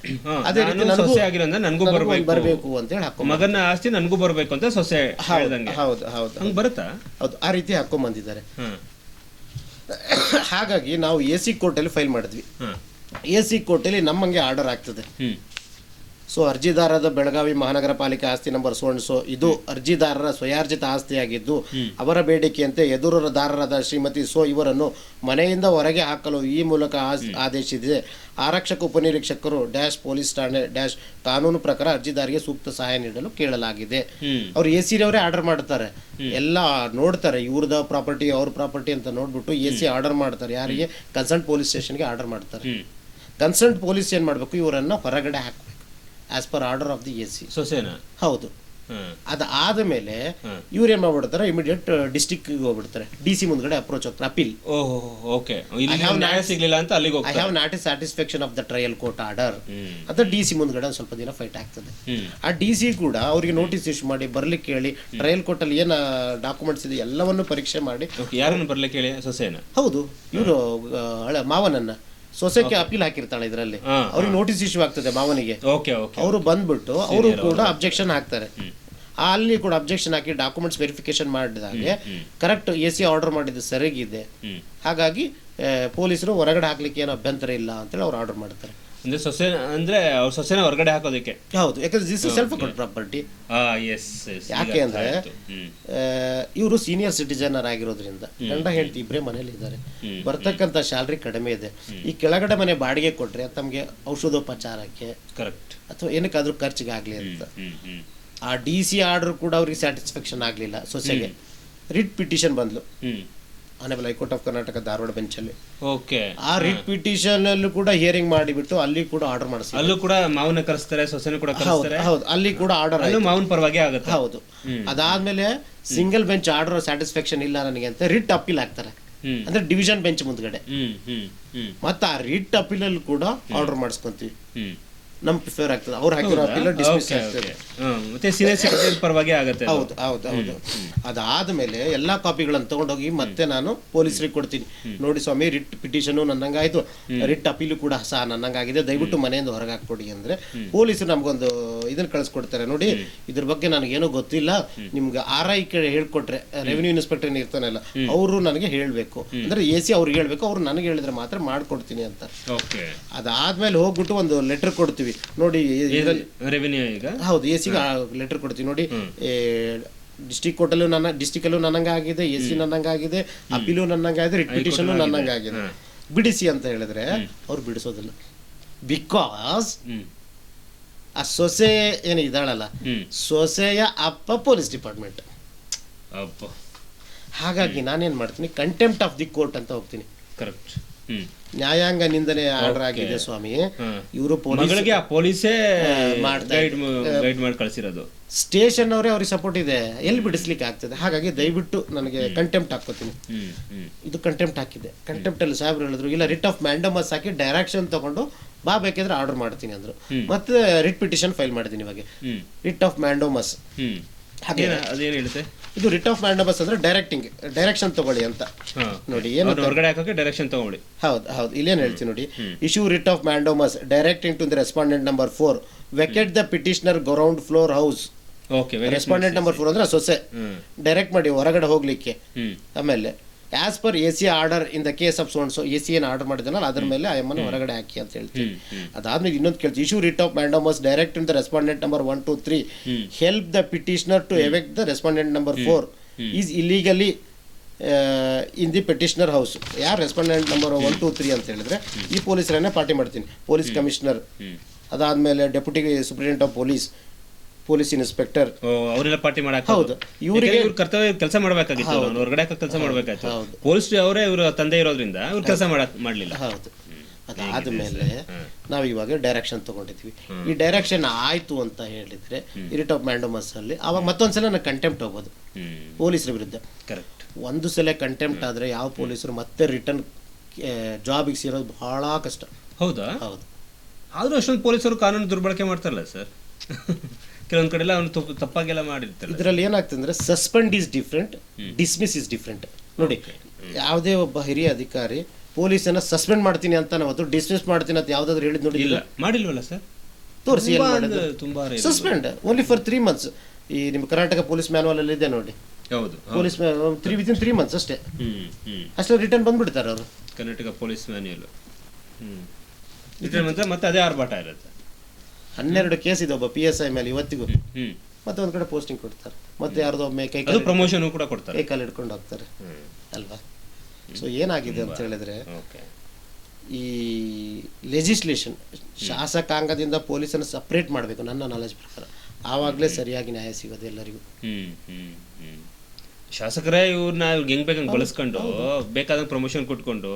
ಅದೇ ನಾನು ರೀತಿ ನನಗೂ ಸೊಸೆ ಆಗಿರೋದ್ರಿಂದ ನನಗೂ ಬರ್ಬೇಕು. ಬರಬೇಕು ಅಂತ ಹೇಳಿ ಹಾಕೋ ಮಗನ ಆಸ್ತಿ ನನಗೂ ಬರ್ಬೇಕು ಅಂತ ಸೊಸೆ ಹೇಳ್ದಂಗೆ. ಹೌದು ಹೌದು. ಹಂಗ್ ಬರುತ್ತಾ? ಹೌದು ಆ ರೀತಿ ಹಾಕೊಂಡ್ ಬಂದಿದ್ದಾರೆ. ಹ್ಮ್ ಹಾಗಾಗಿ ನಾವು ಎ ಸಿ ಕೋರ್ಟಲ್ಲಿ ಫೈಲ್ ಮಾಡಿದ್ವಿ. ಎ ಸಿ ಕೋರ್ಟಲ್ಲಿ ನಮ್ಮಂಗೆ ಆರ್ಡರ್ ಆಗ್ತದೆ. ಸೊ ಅರ್ಜಿದಾರರ ಬೆಳಗಾವಿ ಮಹಾನಗರ ಪಾಲಿಕೆ ಆಸ್ತಿ ನಂಬರ್ ಸೋಣ ಸೊ ಇದು ಅರ್ಜಿದಾರರ ಸ್ವಯಾರ್ಜಿತ ಆಸ್ತಿಯಾಗಿದ್ದು ಅವರ ಬೇಡಿಕೆಯಂತೆ ಎದುರುದಾರರಾದ ಶ್ರೀಮತಿ ಸೋ ಇವರನ್ನು ಮನೆಯಿಂದ ಹೊರಗೆ ಹಾಕಲು ಈ ಮೂಲಕ ಆದೇಶಿಸಿದೆ. ಆರಕ್ಷಕ ಉಪನಿರೀಕ್ಷಕರು ಡ್ಯಾಶ್ ಪೊಲೀಸ್ ಠಾಣೆ ಡ್ಯಾಶ್ ಕಾನೂನು ಪ್ರಕಾರ ಅರ್ಜಿದಾರಿಗೆ ಸೂಕ್ತ ಸಹಾಯ ನೀಡಲು ಕೇಳಲಾಗಿದೆ. ಅವ್ರು ಎ ಸಿ ಅವರೇ ಆರ್ಡರ್ ಮಾಡ್ತಾರೆ. ಎಲ್ಲ ನೋಡ್ತಾರೆ ಇವ್ರದ ಪ್ರಾಪರ್ಟಿ ಅವ್ರ ಪ್ರಾಪರ್ಟಿ ಅಂತ ನೋಡ್ಬಿಟ್ಟು ಎ ಸಿ ಆರ್ಡರ್ ಮಾಡ್ತಾರೆ. ಯಾರಿಗೆ? ಕನ್ಸರ್ಟ್ ಪೊಲೀಸ್ ಸ್ಟೇಷನ್ಗೆ ಆರ್ಡರ್ ಮಾಡ್ತಾರೆ. ಕನ್ಸರ್ಟ್ ಪೊಲೀಸ್ ಏನು ಮಾಡಬೇಕು? ಇವರನ್ನು ಹೊರಗಡೆ ಹಾಕಬೇಕು. As per order of the A C ಸೊಸೇನಾ? ಹೌದು. ಅದು ಅದಾದ ಮೇಲೆ ಹಾ. ಇವ್ರು ಏನು ಮಾಡ್ಬಿಡ್ತಾರೆ ಇಮಿಡಿಯೇಟ್ ಡಿಸ್ಟಿಕ್ ಹೋಗ್ಬಿಡ್ತಾರೆ. ಡಿ ಸಿ ಮುಂದ್ಗಡೆ ಅಪ್ರೋಚ್ ಹೋಗ್ತಾರೆ ಅಪೀಲ್ ಓಕೆ. ನ್ಯಾಯ ಸಿಗ್ಲಿಲ್ಲ ಅಂತ ಅಲ್ಲಿಗೆ I have not a satisfaction of the trial court order ಅದ ಅಂತ ಡಿ ಸಿ ಮುಂದ್ಗಡೆ ಒಂದು ಸ್ವಲ್ಪ ದಿನ ಫೈಟ್ ಆಗ್ತದೆ. ಆ ಡಿ ಸಿ ಕೂಡ ಅವರಿಗೆ ನೋಟಿಸ್ ಇಶ್ಯೂ ಮಾಡಿ ಬರ್ಲಿಕ್ಕೆ ಹೇಳಿ ಟ್ರಯಲ್ ಕೋರ್ಟಲ್ಲಿ ಏನು ಡಾಕ್ಯುಮೆಂಟ್ಸ್ ಇದೆ ಎಲ್ಲವನ್ನು ಪರೀಕ್ಷೆ ಮಾಡಿ ಯಾರನ್ನು ಬರ್ಲಿಕ್ಕೆ ಹೇಳಿ ಸೊಸೆನ? ಹೌದು ಇವರು ಮಾವನನ್ನ. ಸೊಸೈಟಿ ಅಪೀಲ್ ಹಾಕಿರ್ತಾಳೆ ಇದರಲ್ಲಿ. ಅವ್ರಿಗೆ ನೋಟಿಸ್ ಇಶ್ಯೂ ಆಗ್ತದೆ ಮಾವನಿಗೆ ಅವರು ಬಂದ್ಬಿಟ್ಟು ಅವರು ಕೂಡ ಅಬ್ಜೆಕ್ಷನ್ ಹಾಕ್ತಾರೆ. ಆ ಅಲ್ಲಿ ಕೂಡ ಅಬ್ಜೆಕ್ಷನ್ ಹಾಕಿ ಡಾಕ್ಯುಮೆಂಟ್ಸ್ ವೆರಿಫಿಕೇಶನ್ ಮಾಡಿದಾಗೆ ಕರೆಕ್ಟ್ ಎ ಸಿ ಆರ್ಡರ್ ಮಾಡಿದ್ದು ಸರಿಗಿದೆ. ಹಾಗಾಗಿ ಪೊಲೀಸರು ಹೊರಗಡೆ ಹಾಕ್ಲಿಕ್ಕೆ ಏನೋ ಅಭ್ಯಂತರ ಇಲ್ಲ ಅಂತೇಳಿ ಅವ್ರು ಆರ್ಡರ್ ಮಾಡ್ತಾರೆ. ಅಂದ್ರೆ ಸೊಸೆ ಅಂದ್ರೆ ಅವ್ರ ಸೊಸೆನ ಹೊರಗಡೆ ಹಾಕೋದಕ್ಕೆ. ಹೌದು ಯಾಕಂದ್ರೆ this is self property yes ಯಾಕೆ ಅಂದ್ರೆ ಇವರು ಸೀನಿಯರ್ ಸಿಟಿಜನರ್ ಆಗಿರೋದ್ರಿಂದ ಗಂಡ ಹೆಂಡತಿ ಇಬ್ಬರೇ ಮನೇಲಿ ಇದ್ದಾರೆ. ಬರ್ತಕ್ಕಂಥ ಸ್ಯಾಲ್ರಿ ಕಡಿಮೆ ಇದೆ. ಈ ಕೆಳಗಡೆ ಮನೆ ಬಾಡಿಗೆ ಕೊಟ್ರೆ ತಮಗೆ ಔಷಧೋಪಚಾರಕ್ಕೆ ಕರೆಕ್ಟ್ ಅಥವಾ ಏನಕ್ಕಾದ್ರೂ ಖರ್ಚಿಗೆ ಆಗಲಿ ಅಂತ. ಆ ಡಿ ಸಿ ಆರ್ಡರ್ ಕೂಡ ಅವ್ರಿಗೆ ಸ್ಯಾಟಿಸ್ಫ್ಯಾಕ್ಷನ್ ಆಗಲಿಲ್ಲ ಸೊಸೆಗೆ. ರಿಟ್ ಪಿಟಿಷನ್ ಬಂದ್ಲು. Honourable high court of Karnataka Dharwad ಬೆಂಚಲ್ಲಿ. Okay. ಆ ರಿಟ್ ಪಿಟಿಷನ್ ಅಲ್ಲೂ ಕೂಡ ಹಿಯರಿಂಗ್ ಮಾಡಿಬಿಟ್ಟು ಅಲ್ಲಿ ಕೂಡ ಆರ್ಡರ್ ಮಾಡಿಸಿ ಅಲ್ಲೂ ಕೂಡ ಮಾವನ ಕರೆಸ್ತಾರೆ ಸೊಸೆನ ಕೂಡ ಹೌದು ಕರೆಸ್ತಾರೆ. ಹೌದು ಅಲ್ಲಿ ಕೂಡ ಆರ್ಡರ್ ಅಲ್ಲೂ ಮಾವನ ಪರವಾಗಿ ಆಗುತ್ತೆ. ಹೌದು. ಅದಾದ್ಮೇಲೆ ಸಿಂಗಲ್ ಬೆಂಚ್ ಆರ್ಡರ್ ಸ್ಯಾಟಿಸ್ಫ್ಯಾಕ್ಷನ್ ಇಲ್ಲ ನನಗೆ ಅಂತ ರಿಟ್ ಅಪೀಲ್ ಹಾಕ್ತಾರೆ. ಅಂದ್ರೆ ಡಿವಿಷನ್ ಬೆಂಚ್ ಮುಂದ್ಗಡೆ. ಮತ್ತೆ ಆ ರಿಟ್ ಅಪೀಲ್ ಅಲ್ಲಿ ಕೂಡ ಆರ್ಡರ್ ಮಾಡಿಸ್ಕೊಂತೀವಿ. ನಮ್ ಪ್ರಿಫರ್ ಆಗ್ತದೆ. ಅವ್ರು ಹಾಕಿರೋ ಡಿಸ್ಮಿಸ್ ಆಗ್ತದೆ. ಮತ್ತೆ ಸೀನಿಯರ್ ಸಿಟಿಜನ್ ಪರವಾಗಿ ಆಗುತ್ತೆ. ಹೌದು ಹೌದು ಹೌದು. ಅದಾದ್ಮೇಲೆ ಎಲ್ಲಾ ಕಾಪಿಗಳನ್ನು ತಗೊಂಡೋಗಿ ಮತ್ತೆ ನಾನು ಪೊಲೀಸರಿಗೆ ಕೊಡ್ತೀನಿ. ನೋಡಿ ಸ್ವಾಮಿ ರಿಟ್ ಪಿಟಿಷನ್ ನನ್ನಂಗಾಯ್ತು. ರಿಟ್ ಅಪೀಲು ಕೂಡ ಸಹ ನನ್ನಂಗಾಗಿದೆ. ದಯವಿಟ್ಟು ಮನೆಯಿಂದ ಹೊರಗೆ ಹಾಕೊಡಿ ಅಂದ್ರೆ ಪೊಲೀಸರು ನಮಗೊಂದು ಇದನ್ನ ಕಳಿಸ್ಕೊಡ್ತಾರೆ. ನೋಡಿ ಇದ್ರ ಬಗ್ಗೆ ನನಗೇನೋ ಗೊತ್ತಿಲ್ಲ. ನಿಮ್ಗೆ ಆರ್ ಐ ಹೇಳ್ಕೊಟ್ರೆ ರೆವಿನ್ಯೂ ಇನ್ಸ್ಪೆಕ್ಟರ್ ಏನಿರ್ತಾನಲ್ಲ ಅವರು ನನಗೆ ಹೇಳ್ಬೇಕು. ಅಂದ್ರೆ ಎ ಸಿ ಅವ್ರಿಗೆ ಹೇಳ್ಬೇಕು. ಅವ್ರು ನನಗೆ ಹೇಳಿದ್ರೆ ಮಾತ್ರ ಮಾಡ್ಕೊಡ್ತೀನಿ ಅಂತ. ಅದಾದ್ಮೇಲೆ ಹೋಗ್ಬಿಟ್ಟು ಒಂದು ಲೆಟರ್ ಕೊಡ್ತೀವಿ. ನೋಡಿ ಇದ್ರಲ್ಲಿ ರೆವಿನ್ಯೂ ಈಗ? ಹೌದು ಎ ಸಿಗೆ ಲೆಟರ್ ಕೊಡ್ತೀವಿ. ನೋಡಿ ಡಿಸ್ಟಿಕ್ ಕೋರ್ಟಲ್ಲೂ ನನ್ನ ಡಿಸ್ಟಿಕಲ್ಲೂ ನನ್ನಂಗಾಗಿದೆ ಎ ಸಿ ನನ್ನಂಗಾಗಿದೆ ಅಪೀಲು ನನ್ನಂಗಾಗಿದೆ ರಿಟ್ ನನ್ನಂಗೆ ಆಗಿದೆ ಬಿಡಿಸಿ ಅಂತ ಹೇಳಿದ್ರೆ ಅವ್ರು ಬಿಡಿಸೋದಿಲ್ಲ. ಬಿಕಾಸ್ ಆ ಸೊಸೆ ಏನು ಇದ್ದಾಳಲ್ಲ ಸೊಸೆಯ ಅಪ್ಪ ಪೊಲೀಸ್ ಡಿಪಾರ್ಟ್ಮೆಂಟ್ ಹಾಗಾಗಿ ನಾನೇನ್ ಮಾಡ್ತೀನಿ ಕಂಟೆಂಪ್ಟ್ ಆಫ್ ದಿ ಕೋರ್ಟ್ ಅಂತ ಹೋಗ್ತೀನಿ. ಕರೆಕ್ಟ್ ನ್ಯಾಯಾಂಗ ನಿಂದನೆ ಆರ್ಡರ್ ಆಗಿದೆ ಸ್ವಾಮಿ. ಇವರು ಮಗಳಿಗೆ ಆ ಪೊಲೀಸೇ ಗೈಡ್ ಗೈಡ್ ಮಾಡಿ ಕಳ್ಸಿರೋದು. ಸ್ಟೇಷನ್ ಅವರೇ ಅವ್ರಿಗೆ ಸಪೋರ್ಟ್ ಇದೆ. ಎಲ್ಲಿ ಬಿಡಿಸ್ಲಿಕ್ಕೆ ಆಗ್ತದೆ? ಹಾಗಾಗಿ ದಯವಿಟ್ಟು ನನಗೆ ಕಂಟೆಂಪ್ಟ್ ಹಾಕೋತೀನಿ ಇದು ಕಂಟೆಂಪ್ಟ್ ಹಾಕಿದೆ ಕಂಟೆಂಪ್ಟ್ ಅಲ್ಲಿ ಸಾಹೇಬ್ರು ಹೇಳಿದ್ರು ಇಲ್ಲ ರಿಟ್ ಆಫ್ ಮ್ಯಾಂಡಮಸ್ ಹಾಕಿ ಡೈರೆಕ್ಷನ್ ತಗೊಂಡು ಬಾ ಬೇಕಿದ್ರೆ ಆರ್ಡರ್ ಮಾಡ್ತೀನಿ ಅಂದ್ರು. ಮತ್ತೆ ರಿಟ್ ಪಿಟಿಷನ್ ಫೈಲ್ ಮಾಡಿದ್ದೀನಿ ಇವಾಗ. ರಿಟ್ ಆಫ್ ಮ್ಯಾಂಡೋಮಸ್ ಹಾಗೆ ಏನ ಅದೇನ್ ಹೇಳುತ್ತೆ? ಇದು ರಿಟ್ ಆಫ್ ಮ್ಯಾಂಡಮಸ್ ಅಂದ್ರೆ ಡೈರೆಕ್ಟಿಂಗ್ ಡೈರೆಕ್ಷನ್ ತಗೊಳ್ಳಿ ಅಂತ. ನೋಡಿ ಏನು ಹೊರಗಡೆ ಹಾಕೋಕೆ ಡೈರೆಕ್ಷನ್ ತಗೊಳ್ಳಿ. ಹೌದು ಹೌದು. ಇಲ್ಲೇನು ಹೇಳ್ತೀನಿ ನೋಡಿ issue writ of mandamus directing to the respondent number four vacate the petitioner ground floor house okay respondent number four ಅಂದ್ರೆ ಸೊಸೆ. ಡೈರೆಕ್ಟ್ ಮಾಡಿ ಹೊರಗಡೆ ಹೋಗ್ಲಿಕ್ಕೆ. ಆಮೇಲೆ as per A C order in the case of so and so A C ಏನು order ಮಾಡಿದ್ನಲ್ಲ ಅದ್ರ ಮೇಲೆ ಐ ಎಂ ಹೊರಗಡೆ ಹಾಕಿ ಅಂತ ಹೇಳ್ತೀವಿ. ಅದಾದ್ಮೇಲೆ ಇನ್ನೊಂದು ಕೇಳ್ತೀವಿ. Issue writ of mandamus direct in the respondent number one two three help the petitioner to evict the respondent number four is ಇಲ್ಲಿಗಲಿ in the petitioner house ಯಾರು respondent number one two three ಅಂತ ಹೇಳಿದ್ರೆ ಈ ಪೊಲೀಸರನ್ನೇ party ಮಾಡ್ತೀನಿ. Police commissioner ಅದಾದ್ಮೇಲೆ deputy superintendent of police police inspector. ಅವರೆಲ್ಲ party ಮಾಡಕ್ ಹೌದು. ಇವರಿಗೆ ಇವ್ರ ಕರ್ತವ್ಯ ಕೆಲಸ ಮಾಡ್ಬೇಕಾಗಿತ್ತು ಹೊರಗಡೆ ಕೆಲಸ ಮಾಡ್ಬೇಕಾಯ್ತು. ಪೊಲೀಸ್ ಅವರೇ ಇವ್ರ ತಂದೆ ಇರೋದ್ರಿಂದ ಇವ್ರು ಕೆಲಸ ಮಾಡಕ್ ಮಾಡ್ಲಿಲ್ಲ. ಹೌದು. ಅದಾದ್ಮೇಲೆ ನಾವು ಇವಾಗ ಡೈರೆಕ್ಷನ್ ತಗೊಂಡಿದ್ವಿ. ಈ ಡೈರೆಕ್ಷನ್ ಆಯ್ತು ಅಂತ ಹೇಳಿದ್ರೆ ಇರಿಟ್ ಆಫ್ ಮ್ಯಾಂಡೋಮಸ್ ಅಲ್ಲಿ ಅವಾಗ ಮತ್ತೊಂದ್ಸಲ ನಾನು ಕಂಟೆಂಪ್ಟ್ ಹೋಗೋದು. ಪೊಲೀಸರ ವಿರುದ್ಧ. ಕರೆಕ್ಟ್ ಒಂದು ಸಲ ಕಂಟೆಂಪ್ಟ್ ಆದ್ರೆ ಯಾವ ಪೊಲೀಸರು ಮತ್ತೆ ರಿಟರ್ನ್ ಜಾಬಿಗೆ ಸೇರೋದು ಬಹಳ ಕಷ್ಟ. ಹೌದಾ? ಹೌದು. ಆದ್ರೂ ಅಷ್ಟೊಂದು ಪೊಲೀಸರು ಕಾನೂನು ದುರ್ಬಳಕೆ ಮಾಡ್ತಾರಲ್ಲ ಸರ್. ಕೆಲವೊಂದ್ ಕಡೆ ಎಲ್ಲ ಅವನು ತಪ್ಪು- ತಪ್ಪಾಗೆಲ್ಲ ಮಾಡಿರ್ತಾರೆ ಇದರಲ್ಲಿ ಏನಾಗ್ತದೆ ಅಂದ್ರೆ suspend is different dismiss is different ನೋಡಿ ಯಾವುದೇ ಒಬ್ಬ ಹಿರಿಯ ಅಧಿಕಾರಿ ಪೊಲೀಸನ್ನ ಸಸ್ಪೆಂಡ್ ಮಾಡ್ತೀನಿ ಅಂತ ನಾವು ಡಿಸ್ಮಿಸ್ ಮಾಡ್ತೀನಿ ಅಂತ ಯಾವ್ದಾದ್ರು ಹೇಳಿದ್ ನೋಡಿ ಇಲ್ಲ. ಮಾಡಿಲ್ವಲ್ಲ ಸರ್? ತೋರಿಸಿ ತುಂಬಾ suspend only for three months ಈ ನಿಮ್ಮ ಕರ್ನಾಟಕ ಪೊಲೀಸ್ ಮ್ಯಾನುವಲ್ ಅಲ್ಲಿ ಇದೆ ನೋಡಿ. ಹೌದು. Police three within three months ಅಷ್ಟೇ. ಅಷ್ಟೇ ರಿಟರ್ನ್ ಬಂದ್ಬಿಡ್ತಾರೆ ಅವರು. ಕರ್ನಾಟಕ ಪೊಲೀಸ್ ಮ್ಯಾನ್ಯಲ್ ಹ್ಮ್. ಮತ್ತೆ ಅದೇ ಆರ್ಭಟ ಇರುತ್ತೆ. ಹನ್ನೆರಡು ಕೇಸ್ ಇದೆ ಒಬ್ಬ ಪಿ ಎಸ್ ಐ ಮೇಲೆ ಇವತ್ತಿಗೂ. ಮತ್ತೆ ಒಂದ್ ಕಡೆ ಪೋಸ್ಟಿಂಗ್ ಕೊಡ್ತಾರೆ. ಮತ್ತೆ ಯಾರ್ದೋ ಒಮ್ಮೆ ಕೈ ಅದು ಪ್ರಮೋಷನ್ ಕೂಡ ಕೊಡ್ತಾರೆ. ಕೈ ಕಾಲು ಹಿಡ್ಕೊಂಡು ಹೋಗ್ತಾರೆ ಅಲ್ವಾ? ಸೊ ಏನಾಗಿದೆ ಅಂತ ಹೇಳಿದ್ರೆ ಓಕೆ. ಈ ಲೆಜಿಸ್ಲೇಷನ್ ಶಾಸಕಾಂಗದಿಂದ ಪೊಲೀಸನ್ನು ಸಪ್ರೇಟ್ ಮಾಡಬೇಕು ನನ್ನ ನಾಲೆಜ್ ಪ್ರಕಾರ. ಆವಾಗಲೇ ಸರಿಯಾಗಿ ನ್ಯಾಯ ಸಿಗೋದು ಎಲ್ಲರಿಗೂ. ಶಾಸಕರೇ ಇವ್ರನ್ನ ಇವ್ರಿಗೆ ಹೆಂಗ್ ಬೇಕಂಗ್ ಬಳಸ್ಕೊಂಡು ಬೇಕಾದಂಗೆ ಪ್ರಮೋಷನ್ ಕೊಟ್ಕೊಂಡು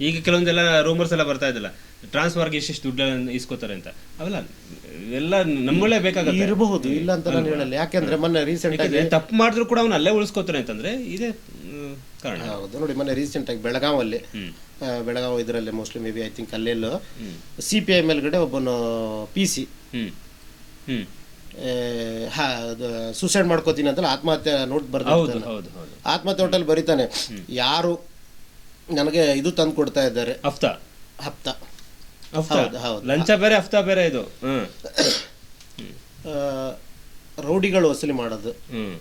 ಈಗ ಕೆಲವೊಂದೆಲ್ಲ ರೂಮರ್ಸ್ ಎಲ್ಲ ಬರ್ತಾ ಇದ್ದಲ್ಲ ಟ್ರಾನ್ಸ್ಫರ್ಗೆ ಇಷ್ಟಿಷ್ಟು ದುಡ್ಡು ಇಸ್ಕೋತಾರೆ ಅಂತ. ಅವೆಲ್ಲ ಎಲ್ಲ ನಮ್ಮಲ್ಲೇ ಬೇಕಾಗುತ್ತೆ. ಇರಬಹುದು ಇಲ್ಲ ಅಂತ ನಾನು ಹೇಳಲ್ಲ. ಯಾಕೆಂದ್ರೆ ಮೊನ್ನೆ ರೀಸೆಂಟ್ ಆಗಿ ತಪ್ಪು ಮಾಡಿದ್ರು ಕೂಡ ಅವ್ನ ಅಲ್ಲೇ ಉಳಿಸ್ಕೋತಾರೆ ಅಂತಂದ್ರೆ ಇದೇ ಕಾರಣ. ಹೌದು ನೋಡಿ ಮೊನ್ನೆ ರೀಸೆಂಟ್ ಆಗಿ ಬೆಳಗಾವಲ್ಲಿ ಬೆಳಗಾವಿ ಇದರಲ್ಲಿ mostly may be I think ಅಲ್ಲೆಲ್ಲೋ ಸಿ ಪಿ ಐ ಮೇಲ್ಗಡೆ ಒಬ್ಬನು ಪಿ ಸಿ ಹ್ಮ್. ಹ್ಮ್. ಸುಸೈಡ್ ಮಾಡ್ಕೋತೀನಿ ಅಂತ ಆತ್ಮಹತ್ಯೆ ನೋಟ್ ಹೌದು ಹೌದು ಹೌದು. ಆತ್ಮಹತ್ಯೆ ಹೋಟೆಲ್ ಬರೀತಾನೆ. ಯಾರು ನನಗೆ ಇದು ತಂದು ಕೊಡ್ತಾ ಇದ್ದಾರೆ? ಹಫ್ತಾ? ಹಫ್ತಾ. ಲಂಚ ಬೇರೆ ಹಫ್ತಾ ಬೇರೆ ಇದು. ರೌಡಿಗಳು ವಸೂಲಿ ಮಾಡೋದು. ಹ್ಮ್.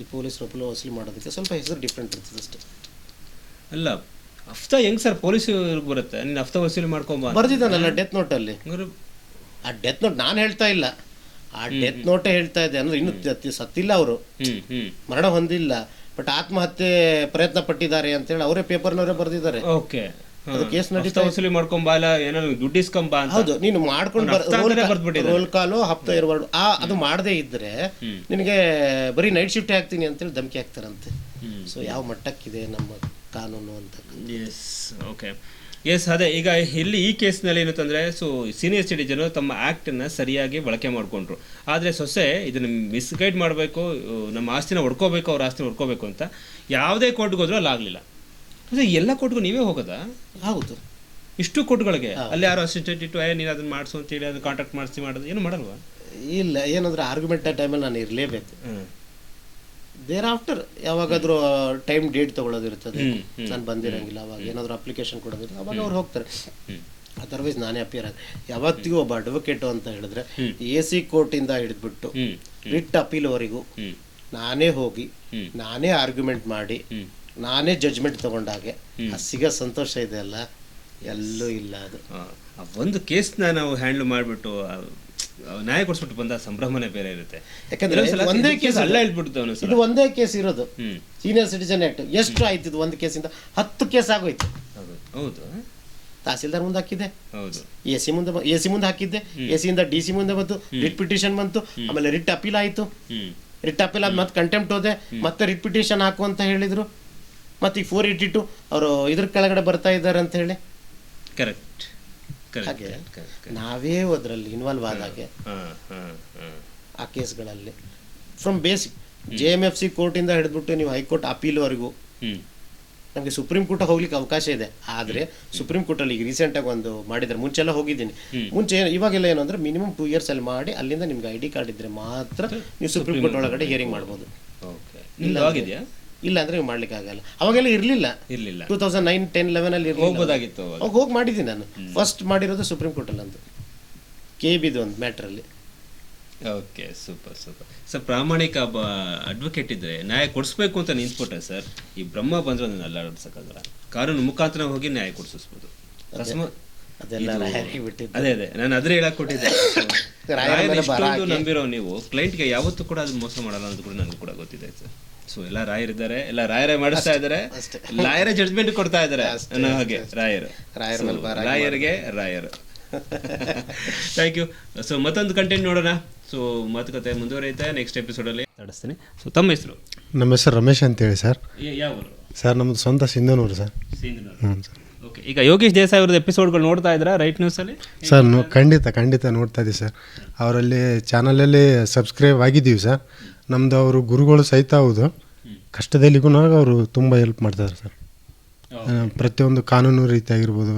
ಈ ಪೊಲೀಸ್ ರೊಪ್ಪಲು ವಸೂಲಿ ಮಾಡೋದಕ್ಕೆ ಸ್ವಲ್ಪ ಹೆಸರು ಡಿಫ್ರೆಂಟ್ ಇರ್ತದೆ ಅಷ್ಟೇ. ಅಲ್ಲ ಹಫ್ತಾ ಹೆಂಗ್ ಸರ್ ಪೊಲೀಸ್ ಬರುತ್ತೆ? ನೀನು ಹಫ್ತಾ ವಸೂಲಿ ಮಾಡ್ಕೊಂಬ ಬರ್ದಿದ್ದಾನಲ್ಲ ಡೆತ್ ನೋಟಲ್ಲಿ ಆ ಡೆತ್ ನೋಟ್ ನಾನು ಹೇಳ್ತಾ ಇಲ್ಲ. ಆ ಡೆತ್ ನೋಟೇ ಹೇಳ್ತಾ ಇದೆ ಅಂದ್ರೆ ಇನ್ನು ಸತ್ತಿಲ್ಲ ಅವರು. ಮರಣ ಹೊಂದಿಲ್ಲ. ಬಟ್ ಆತ್ಮಹತ್ಯೆ ಪ್ರಯತ್ನ ಪಟ್ಟಿದ್ದಾರೆ ಅಂತ ಹೇಳಿ ಅವರೇ ಪೇಪರ್ನವರೇ ಬರ್ದಿದ್ದಾರೆ. ಓಕೆ. ಕೇಸ್ ನಡೀತಾ ವಸೂಲಿ ಇಲ್ಲ ಏನಾದ್ರು ದುಡ್ಡು ಇಸ್ಕೊಂಬ ಹೌದು ನೀನು ಮಾಡ್ಕೊಂಡು ರೋಲ್ ಕಾಲು ಹಪ್ತ ಇರಬಾರ್ದು ಆ ಅದು ಮಾಡದೇ ಇದ್ರೆ ನಿನಗೆ ಬರೀ ನೈಟ್ ಶಿಫ್ಟ್ ಹಾಕ್ತೀನಿ ಅಂತೇಳಿ ಧಮಕಿ ಹಾಕ್ತಾರಂತೆ. ಸೊ ಯಾವ ಮಟ್ಟಕ್ಕಿದೆ ನಮ್ಮ ಕಾನೂನು ಅಂತ. ಎಸ್ ಓಕೆ ಎಸ್ ಅದೇ ಈಗ ಇಲ್ಲಿ ಈ ಕೇಸ್ನಲ್ಲಿ ಏನಂತಂದರೆ ಸೊ ಸೀನಿಯರ್ ಸಿಟಿಜನು ತಮ್ಮ ಆ್ಯಕ್ಟನ್ನು ಸರಿಯಾಗಿ ಬಳಕೆ ಮಾಡಿಕೊಂಡ್ರು. ಆದರೆ ಸೊಸೆ ಇದನ್ನು ಮಿಸ್ಗೈಡ್ ಮಾಡಬೇಕು ನಮ್ಮ ಆಸ್ತಿನ ಹೊಡ್ಕೋಬೇಕು ಅವ್ರ ಆಸ್ತಿನ ಹೊಡ್ಕೋಬೇಕು ಅಂತ ಯಾವುದೇ ಕೋರ್ಟ್ಗೆ ಹೋದ್ರೂ ಅಲ್ಲಿ ಆಗಲಿಲ್ಲ. ಅದೇ ಎಲ್ಲ ಕೋರ್ಟ್ಗೂ ನೀವೇ ಹೋಗೋದಾ? ಹೌದು. ಇಷ್ಟು ಕೋರ್ಟ್ಗಳಿಗೆ ಅಲ್ಲಿ ಯಾರು ಅಸಿಸ್ಟೆಂಟ್ ಇಟ್ಟು ಏ ನೀನು ಅದನ್ನು ಮಾಡಿಸು ಅಂತೇಳಿ ಅದನ್ನು ಕಾಂಟ್ಯಾಕ್ಟ್ ಮಾಡಿಸಿ ಮಾಡೋದು ಏನು ಮಾಡಲ್ವಾ? ಇಲ್ಲ ಏನಂದ್ರೆ ಆರ್ಗ್ಯುಮೆಂಟ್ ಟೈಮಲ್ಲಿ ನಾನು ಇರಲೇಬೇಕು. ದೇರ್ ಆಫ್ಟರ್ ಯಾವಾಗಾದ್ರೂ ಟೈಮ್ ಡೇಟ್ ತಗೊಳ್ಳೋದಿರ್ತದೆ. ನಾನು ಬಂದಿರಂಗಿಲ್ಲ ಅವಾಗ ಏನಾದರೂ ಅಪ್ಲಿಕೇಶನ್ ಕೊಡೋದಿರ್ತದೆ ಅವಾಗ ಅವ್ರು ಹೋಗ್ತಾರೆ. ಅದರ್ವೈಸ್ ನಾನೇ ಅಪಿಯರ್ ಆಗ ಯಾವತ್ತಿಗೂ ಒಬ್ಬ ಅಡ್ವೊಕೇಟು ಅಂತ ಹೇಳಿದ್ರೆ ಎ ಸಿ ಕೋರ್ಟಿಂದ ಹಿಡಿದ್ಬಿಟ್ಟು ರಿಟ್ ಅಪೀಲ್ವರೆಗೂ ನಾನೇ ಹೋಗಿ ನಾನೇ ಆರ್ಗ್ಯುಮೆಂಟ್ ಮಾಡಿ ನಾನೇ ಜಜ್ಮೆಂಟ್ ತಗೊಂಡಾಗೆ ಆ ಸಿಗೋ ಸಂತೋಷ ಇದೆ ಅಲ್ಲ? ಎಲ್ಲೂ ಇಲ್ಲ ಅದು. ಒಂದು ಕೇಸ್ನ ನಾವು ಹ್ಯಾಂಡಲ್ ಮಾಡಿಬಿಟ್ಟು ನ್ಯಾಯ ಕೊಡಿಸ್ಬಿಟ್ಟು ಬಂದ ಸಂಭ್ರಮನೇ ಬೇರೆ ಇರುತ್ತೆ. ಯಾಕಂದ್ರೆ ಒಂದೇ ಕೇಸ್ ಅಲ್ಲ ಹೇಳ್ಬಿಡ್ತು ಇದು ಒಂದೇ ಕೇಸ್ ಇರೋದು. ಸೀನಿಯರ್ ಸಿಟಿಜನ್ ಆಕ್ಟ್ ಎಷ್ಟು ಆಯ್ತು ಇದು ಒಂದು ಕೇಸಿಂದ? ಹತ್ತು ಕೇಸ್ ಆಗೋಯ್ತು. ಹೌದು. ತಹಸೀಲ್ದಾರ್ ಮುಂದೆ ಹಾಕಿದ್ದೆ. ಎ ಸಿ ಮುಂದೆ ಎ ಸಿ ಮುಂದೆ ಹಾಕಿದ್ದೆ. ಎ ಇಂದ ಡಿ ಸಿ ಮುಂದೆ ಬಂತು. ರಿಟ್ ಪಿಟಿಷನ್ ಬಂತು. ಆಮೇಲೆ ರಿಟ್ ಅಪೀಲ್ ಆಯ್ತು. ರಿಟ್ ಅಪೀಲ್ ಆದ ಮತ್ತೆ ಕಂಟೆಂಪ್ಟ್ ಹೋದೆ. ಮತ್ತೆ ರಿಟ್ ಪಿಟಿಷನ್ ಹಾಕು ಅಂತ ಹೇಳಿದ್ರು. ಮತ್ತೆ ಈ ಫೋರ್ ಏಯ್ಟಿ ಟು ಅವರು ಇದ್ರ ಕೆಳಗಡೆ ಬರ್ತಾ ಇದ್ದಾರೆ ಅಂತ ಹೇಳಿ. ಕರೆಕ್ಟ್ ಹಾಗೆ ನಾವೇ ಅದರಲ್ಲಿ ಇನ್ವಾಲ್ವ್ ಆದಾಗೆ ಆ ಕೇಸ್ಗಳಲ್ಲಿ. From basic J M F C ಕೋರ್ಟಿಂದ ಹಿಡಿದ್ಬಿಟ್ಟು ನೀವು ಹೈಕೋರ್ಟ್ ಅಪೀಲ್ವರೆಗೂ ನಮಗೆ ಸುಪ್ರೀಂ ಕೋರ್ಟ್ ಹೋಗ್ಲಿಕ್ಕೆ ಅವಕಾಶ ಇದೆ. ಆದರೆ ಸುಪ್ರೀಂ ಕೋರ್ಟಲ್ಲಿ ಈಗ ರೀಸೆಂಟಾಗಿ ಒಂದು ಮಾಡಿದ್ದಾರೆ. ಮುಂಚೆಲ್ಲ ಹೋಗಿದ್ದೀನಿ. ಮುಂಚೆ ಏನು- ಇವಾಗೆಲ್ಲ ಏನು ಅಂದರೆ ಮಿನಿಮಮ್ ಟೂ ಇಯರ್ಸ್ ಅಲ್ಲಿ ಮಾಡಿ ಅಲ್ಲಿಂದ ನಿಮ್ಗೆ ಐ ಡಿ ಕಾರ್ಡ್ ಇದ್ರೆ ಮಾತ್ರ ನೀವು ಸುಪ್ರೀಂ ಕೋರ್ಟ್ ಒಳಗಡೆ ಹಿಯರಿಂಗ್ ಮಾಡ್ಬೋದು. ಓಕೆ ಇಲ್ಲ ಆಗಿದೆಯಾ? ಇಲ್ಲ ಅಂದ್ರೆ ನೀವು ಮಾಡ್ಲಿಕ್ಕೆ ಆಗಲ್ಲ. ಅವಾಗೆಲ್ಲ ಇರಲಿಲ್ಲ. ಇರಲಿಲ್ಲ. Two thousand nine ten eleven ಅಲ್ಲಿ ಹೋಗ್ಬೋದಾಗಿತ್ತು ಅವಾಗ. ಹೋಗಿ ಮಾಡಿದ್ದೀನಿ ನಾನು. ಫಸ್ಟ್ ಮಾಡಿರೋದು ಸುಪ್ರೀಂ ಕೋರ್ಟಲ್ಲಿ ಅಂತ ಕೆ ಬಿದು ಒಂದು ಮ್ಯಾಟ್ರಲ್ಲಿ ಓಕೆ ಸೂಪರ್ ಸೂಪರ್ ಸರ್ ಪ್ರಾಮಾಣಿಕ ಒಬ್ಬ ಅಡ್ವೊಕೇಟ್ ಇದ್ರೆ ನ್ಯಾಯ ಕೊಡಿಸ್ಬೇಕು ಅಂತ ನಿಂತ್ಬಿಟ್ರೆ ಸರ್ ಈ ಬ್ರಹ್ಮ ಬಂದ್ರೆ ಅದನ್ನ ಅಲ್ಲಾಡಿಸೋಕ್ಕಾಗಲ್ಲ ಕಾನೂನು ಮುಖಾಂತರ ಹೋಗಿ ನ್ಯಾಯ ಕೊಡಿಸ್ಬೋದು ಅದೆಲ್ಲ ಅದೇ ಅದೇ. ನಾನು ಅದ್ರ ಹೇಳಕ್ ಕೊಟ್ಟಿದ್ದೆ. ನಂಬಿರೋ ನೀವು ಕ್ಲೈಂಟ್ಗೆ ಯಾವತ್ತೂ ಕೂಡ ಅದು ಮೋಸ ಮಾಡಲ್ಲ ಅಂತ ಕೂಡ ನನಗೂ ಕೂಡ ಗೊತ್ತಿದೆ ಸರ್ ಸೊ ಎಲ್ಲ ರಾಯರಿದ್ದಾರೆ ಎಲ್ಲ ರಾಯರೇ ಮಾಡಿಸ್ತಾ ಇದ್ದಾರೆ. ರಾಯರ ಜಡ್ಜ್ಮೆಂಟ್ ಕೊಡ್ತಾ ಇದ್ದಾರೆ ಅಷ್ಟೇ, ಅನ್ನೋ ಹಾಗೆ. ರಾಯರು. ರಾಯರ್ ರಾಯರ್ಗೆ ರಾಯರು. ಥ್ಯಾಂಕ್ ಯು ಸೊ ಮತ್ತೊಂದು ಕಂಟೆಂಟ್ ನೋಡೋಣ. ಸೊ ಮಾತುಕತೆ ಮುಂದುವರಿಯುತ್ತೆ. ನೆಕ್ಸ್ಟ್ ಎಪಿಸೋಡಲ್ಲಿ ನಡೆಸ್ತೀನಿ ಸೊ ತಮ್ಮ ಹೆಸರು? ನಮ್ಮ ಹೆಸರು ರಮೇಶ್ ಅಂತ ಹೇಳಿ ಸರ್ ಯಾವ ಸರ್ ನಮ್ಮದು ಸ್ವಂತ ಸಿಂಧನೂರು ಸರ್. ಹ್ಞೂ ಸರ್. ಓಕೆ ಈಗ ಯೋಗೇಶ್ ದೇಸಾಯಿ ಅವ್ರದ್ದು ಎಪಿಸೋಡ್ಗಳು ನೋಡ್ತಾ ಇದ್ದೀರಾ ರೈಟ್ ನ್ಯೂಸಲ್ಲಿ ಸರ್ ಖಂಡಿತ ಖಂಡಿತ ನೋಡ್ತಾ ಇದ್ದೀವಿ ಸರ್. ಅವರಲ್ಲಿ ಚಾನಲಲ್ಲಿ ಸಬ್ಸ್ಕ್ರೈಬ್ ಆಗಿದ್ದೀವಿ ಸರ್. ನಮ್ಮದು ಅವರು ಗುರುಗಳು ಸಹಿತ ಹೌದು. ಕಷ್ಟದಲ್ಲಿಗೂ ಅವರು ತುಂಬ ಹೆಲ್ಪ್ ಮಾಡ್ತಾರೆ ಸರ್. ಪ್ರತಿಯೊಂದು ಕಾನೂನು ರೀತಿ ಆಗಿರ್ಬೋದು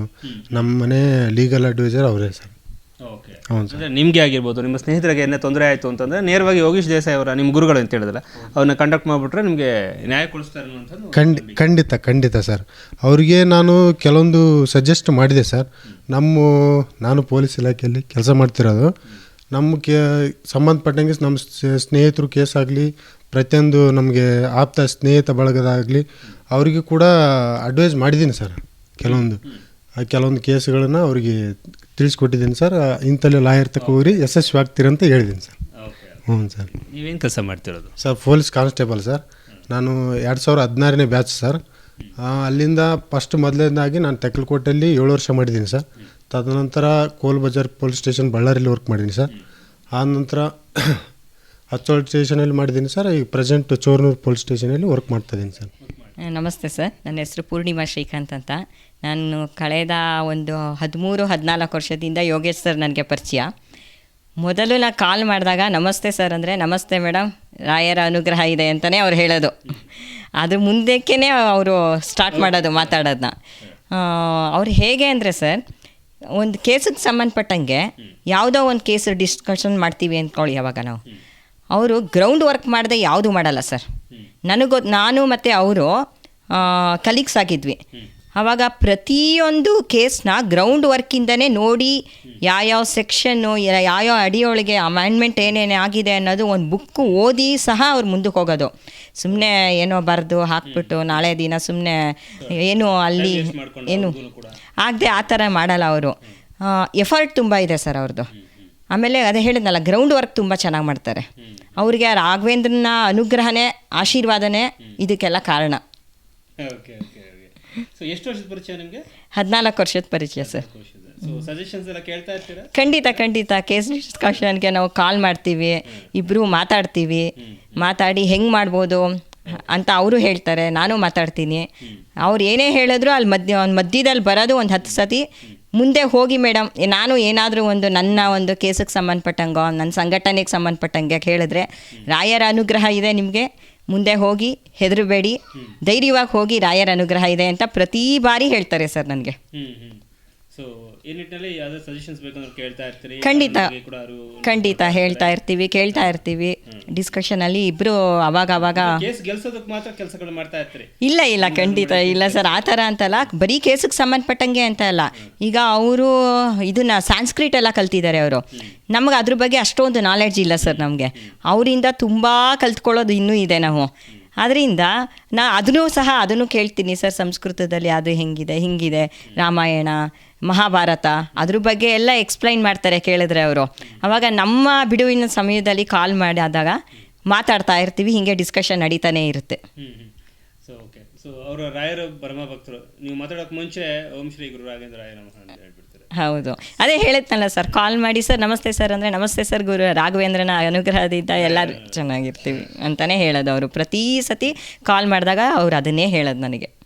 ನಮ್ಮ ಮನೆ ಲೀಗಲ್ ಅಡ್ವೈಸರ್ ಅವರೇ ಸರ್. ಓಕೆ. ಹೌದು ಸರ್ ಅಂದರೆ ನಿಮಗೆ ಆಗಿರ್ಬೋದು ನಿಮ್ಮ ಸ್ನೇಹಿತರಿಗೆ ಏನೇ ತೊಂದರೆ ಆಯಿತು ಅಂತಂದರೆ ನೇರವಾಗಿ ಯೋಗೀಶ್ ದೇಸಾಯಿ ಅವರ ನಿಮ್ಮ ಗುರುಗಳು ಅಂತ ಹೇಳಿದ್ರೆ ಅವ್ರನ್ನ ಕಂಡಕ್ಟ್ ಮಾಡಿಬಿಟ್ರೆ ನಿಮಗೆ ನ್ಯಾಯ ಕೊಡಿಸ್ತಾರೆ ಖಂಡಿ ಖಂಡಿತ ಖಂಡಿತ ಸರ್. ಅವ್ರಿಗೆ ನಾನು ಕೆಲವೊಂದು ಸಜೆಸ್ಟ್ ಮಾಡಿದೆ ಸರ್. ನಮ್ಮ ನಾನು ಪೊಲೀಸ್ ಇಲಾಖೆಯಲ್ಲಿ ಕೆಲಸ ಮಾಡ್ತಿರೋದು. ನಮ್ಮ ಕೇ ಸಂಬಂಧಪಟ್ಟಂಗೆ ನಮ್ಮ ಸ್ನೇಹಿತರು ಕೇಸ್ ಆಗಲಿ ಪ್ರತಿಯೊಂದು ನಮಗೆ ಆಪ್ತ ಸ್ನೇಹಿತ ಬಳಗದಾಗಲಿ ಅವರಿಗೆ ಕೂಡ ಅಡ್ವೈಸ್ ಮಾಡಿದ್ದೀನಿ ಸರ್. ಕೆಲವೊಂದು ಆ ಕೆಲವೊಂದು ಕೇಸ್ಗಳನ್ನು ಅವರಿಗೆ ತಿಳಿಸ್ಕೊಟ್ಟಿದ್ದೀನಿ ಸರ್. ಇಂಥಲ್ಲಿ ಲಾಯರ್ ತಕ್ಕ ಹೋಗ್ರಿ ಯಶಸ್ವಿ ಆಗ್ತೀರಂತ ಹೇಳಿದ್ದೀನಿ ಸರ್. ಹ್ಞೂ ಸರ್. ನೀವೇನು ಕೆಲಸ ಮಾಡ್ತಿರೋದು? Sir police constable sir. ನಾನು ಎರಡು ಸಾವಿರ ಹದಿನಾರನೇ ಬ್ಯಾಚ್ ಸರ್. ಅಲ್ಲಿಂದ ಫಸ್ಟ್ ಮೊದಲನೇದಾಗಿ ನಾನು ತೆಕ್ಕಲಕೋಟೆಯಲ್ಲಿ ಏಳು ವರ್ಷ ಮಾಡಿದ್ದೀನಿ ಸರ್. ತದನಂತರ ಕೋಲ್ ಬಜಾರ್ ಪೊಲೀಸ್ ಸ್ಟೇಷನ್ ಬಳ್ಳಾರಿಯಲ್ಲಿ ವರ್ಕ್ ಮಾಡಿದ್ದೀನಿ ಸರ್. ಆ ನಂತರ ಹಚ್ಚೋಳ್ ಸ್ಟೇಷನಲ್ಲಿ ಮಾಡಿದ್ದೀನಿ ಸರ್. ಈಗ ಪ್ರೆಸೆಂಟ್ ಚೋರ್ನೂರು ಪೊಲೀಸ್ ಸ್ಟೇಷನಲ್ಲಿ ವರ್ಕ್ ಮಾಡ್ತಾಯಿದ್ದೀನಿ ಸರ್. ನಮಸ್ತೆ ಸರ್. ನನ್ನ ಹೆಸರು ಪೂರ್ಣಿಮಾ ಶ್ರೀಕಾಂತ್ ಅಂತ. ನಾನು ಕಳೆದ ಒಂದು ಹದಿಮೂರು, ಹದಿನಾಲ್ಕು ವರ್ಷದಿಂದ ಯೋಗೇಶ್ ಸರ್ ನನಗೆ ಪರಿಚಯ. ಮೊದಲು ನಾನು ಕಾಲ್ ಮಾಡಿದಾಗ, ನಮಸ್ತೆ ಸರ್ ಅಂದರೆ, ನಮಸ್ತೆ ಮೇಡಮ್ ರಾಯರ ಅನುಗ್ರಹ ಇದೆ ಅಂತಲೇ ಅವ್ರು ಹೇಳೋದು. ಅದು ಮುಂದಕ್ಕೇ ಅವರು ಸ್ಟಾರ್ಟ್ ಮಾಡೋದು ಮಾತಾಡೋದನ್ನ ಅವ್ರು ಹೇಗೆ ಅಂದರೆ ಸರ್ ಒಂದು ಕೇಸಿಗೆ ಸಂಬಂಧಪಟ್ಟಂಗೆ ಯಾವುದೋ ಒಂದು ಕೇಸ್ ಡಿಸ್ಕಷನ್ ಮಾಡ್ತೀವಿ ಅಂದ್ಕೊಳ್ಳಿ ಯಾವಾಗ ನಾವು. ಅವರು ಗ್ರೌಂಡ್ ವರ್ಕ್ ಮಾಡದೆ ಯಾವುದು ಮಾಡಲ್ಲ ಸರ್. ನನಗೊ ನಾನು ಮತ್ತು ಅವರು ಕಲೀಗ್ಸ್ ಆಗಿದ್ವಿ. ಆವಾಗ ಪ್ರತಿಯೊಂದು ಕೇಸ್ನ ಗ್ರೌಂಡ್ ವರ್ಕಿಂದನೇ ನೋಡಿ ಯಾವ್ಯಾವ ಸೆಕ್ಷನ್ನು ಯಾವ್ಯಾವ ಅಡಿಯೊಳಗೆ ಅಮೆಂಡ್ಮೆಂಟ್ ಏನೇನು ಆಗಿದೆ ಅನ್ನೋದು ಒಂದು ಬುಕ್ಕು ಓದಿ ಸಹ ಅವ್ರು ಮುಂದಕ್ಕೆ ಹೋಗೋದು. ಸುಮ್ಮನೆ ಏನೋ ಬರೆದು ಹಾಕ್ಬಿಟ್ಟು ನಾಳೆ ದಿನ ಸುಮ್ಮನೆ ಏನು ಅಲ್ಲಿ ಏನು ಆಗದೆ ಆ ಥರ ಮಾಡಲ್ಲ ಅವರು. ಎಫರ್ಟ್ ತುಂಬ ಇದೆ ಸರ್ ಅವ್ರದ್ದು ಆಮೇಲೆ ಅದೇ ಹೇಳಿದ್ನಲ್ಲ ಗ್ರೌಂಡ್ ವರ್ಕ್ ತುಂಬ ಚೆನ್ನಾಗಿ ಮಾಡ್ತಾರೆ. ಅವ್ರಿಗೆ ರಾಘವೇಂದ್ರನ ಅನುಗ್ರಹನೇ ಆಶೀರ್ವಾದನೇ ಇದಕ್ಕೆಲ್ಲ ಕಾರಣ. Okay okay okay. ಸೊ ಎಷ್ಟು ವರ್ಷದ ಪರಿಚಯ ನಿಮಗೆ? ಹದಿನಾಲ್ಕು ವರ್ಷದ ಪರಿಚಯ ಸರ್ ಸೊ ಸಜೆಷನ್ಸ್ ಎಲ್ಲ ಕೇಳ್ತಾ ಇರ್ತೀರಾ? ಖಂಡಿತ ಖಂಡಿತ. ಕೇಸ್ ಡಿಸ್ಕಷನ್ಗೆ ನಾವು ಕಾಲ್ ಮಾಡ್ತೀವಿ ಇಬ್ಬರು ಮಾತಾಡ್ತೀವಿ. ಮಾತಾಡಿ ಹೆಂಗೆ ಮಾಡ್ಬೋದು ಅಂತ ಅವರು ಹೇಳ್ತಾರೆ ನಾನು ಮಾತಾಡ್ತೀನಿ. ಅವ್ರು ಏನೇ ಹೇಳಿದ್ರು ಅಲ್ಲಿ ಮಧ್ಯ ಒಂದು ಮಧ್ಯದಲ್ಲಿ ಬರೋದು ಒಂದು ಹತ್ತು ಸತಿ. ಮುಂದೆ ಹೋಗಿ ಮೇಡಮ್ ನಾನು ಏನಾದರೂ ಒಂದು ನನ್ನ ಒಂದು ಕೇಸಿಗೆ ಸಂಬಂಧಪಟ್ಟಂಗೋ ನನ್ನ ಸಂಘಟನೆಗೆ ಸಂಬಂಧಪಟ್ಟಂಗೆ ಹೇಳಿದ್ರೆ ರಾಯರ ಅನುಗ್ರಹ ಇದೆ ನಿಮಗೆ. ಮುಂದೆ ಹೋಗಿ ಹೆದರಬೇಡಿ. ಧೈರ್ಯವಾಗಿ ಹೋಗಿ ರಾಯರ ಅನುಗ್ರಹ ಇದೆ ಅಂತ ಪ್ರತಿ ಬಾರಿ ಹೇಳ್ತಾರೆ ಸರ್ ನನಗೆ. ಸೊ ಈ ನಿಟ್ಟಿನಲ್ಲಿ ಯಾವುದೇ ಸಜೆಷನ್ಸ್ ಬೇಕಂದ್ರೆ ಕೇಳ್ತಾ ಇರ್ತೀರಿ? ಖಂಡಿತ. ಕೂಡ ಅವರು ಖಂಡಿತ ಹೇಳ್ತಾ ಇರ್ತೀವಿ ಕೇಳ್ತಾ ಇರ್ತೀವಿ. ಡಿಸ್ಕಷನಲ್ಲಿ ಇಬ್ರು ಅವಾಗ ಅವಾಗ ಕೇಸ್ ಗೆಲ್ಸೋದಕ್ಕೆ ಮಾತ್ರ ಕೆಲಸಗಳು ಮಾಡ್ತಾ ಇರ್ತೀರಿ? ಇಲ್ಲ ಇಲ್ಲ ಖಂಡಿತ ಇಲ್ಲ ಸರ್. ಆ ಥರ ಅಂತಲ್ಲ ಬರೀ ಕೇಸಿಗೆ ಸಂಬಂಧಪಟ್ಟಂಗೆ ಅಂತ ಅಲ್ಲ. ಈಗ ಅವರು ಇದನ್ನ ಸಾಂಸ್ಕ್ರಿಟ್ ಎಲ್ಲ ಕಲ್ತಿದ್ದಾರೆ ಅವರು. ನಮಗೆ ಅದ್ರ ಬಗ್ಗೆ ಅಷ್ಟೊಂದು ನಾಲೆಡ್ಜ್ ಇಲ್ಲ ಸರ್ ನಮಗೆ. ಅವರಿಂದ ತುಂಬ ಕಲ್ತ್ಕೊಳ್ಳೋದು ಇನ್ನೂ ಇದೆ ನಾವು. ಅದರಿಂದ ನಾ ಅದನ್ನೂ ಸಹ ಅದನ್ನು ಕೇಳ್ತೀನಿ ಸರ್ ಸಂಸ್ಕೃತದಲ್ಲಿ ಅದು ಹೆಂಗಿದೆ, ಹಿಂಗಿದೆ, ರಾಮಾಯಣ, ಮಹಾಭಾರತ ಅದ್ರ ಬಗ್ಗೆ ಎಲ್ಲ ಎಕ್ಸ್ಪ್ಲೈನ್ ಮಾಡ್ತಾರೆ ಕೇಳಿದ್ರೆ ಅವರು. ಅವಾಗ ನಮ್ಮ ಬಿಡುವಿನ ಸಮಯದಲ್ಲಿ ಕಾಲ್ ಮಾಡಿದಾಗ ಮಾತಾಡ್ತಾ ಇರ್ತೀವಿ, ಹೀಗೆ ಡಿಸ್ಕಷನ್ ನಡೀತಾನೆ ಇರುತ್ತೆ. ಸೊ ಓಕೆ ಸೊ ಅವರು ರಾಯರು ಪರಮ ಭಕ್ತರು ನೀವು ಮಾತಾಡೋಕೆ ಮುಂಚೆ ಓಂ ಶ್ರೀ ಗುರು ರಾಘೇಂದ್ರ ರಾಯ ನಮಃ ಅಂತ ಹೇಳ್ಬಿಡ್ತಾರೆ ಹೌದು. ಅದೇ ಹೇಳಿದ್ನಲ್ಲ ಸರ್ ಕಾಲ್ ಮಾಡಿ ಸರ್ ನಮಸ್ತೆ ಸರ್ ಅಂದರೆ ನಮಸ್ತೆ ಸರ್ ಗುರು ರಾಘವೇಂದ್ರನ ಅನುಗ್ರಹದಿಂದ ಎಲ್ಲರೂ ಚೆನ್ನಾಗಿರ್ತೀವಿ ಅಂತಲೇ ಹೇಳೋದು ಅವರು. ಪ್ರತಿ ಸತಿ ಕಾಲ್ ಮಾಡಿದಾಗ ಅವ್ರು ಅದನ್ನೇ ಹೇಳೋದು ನನಗೆ.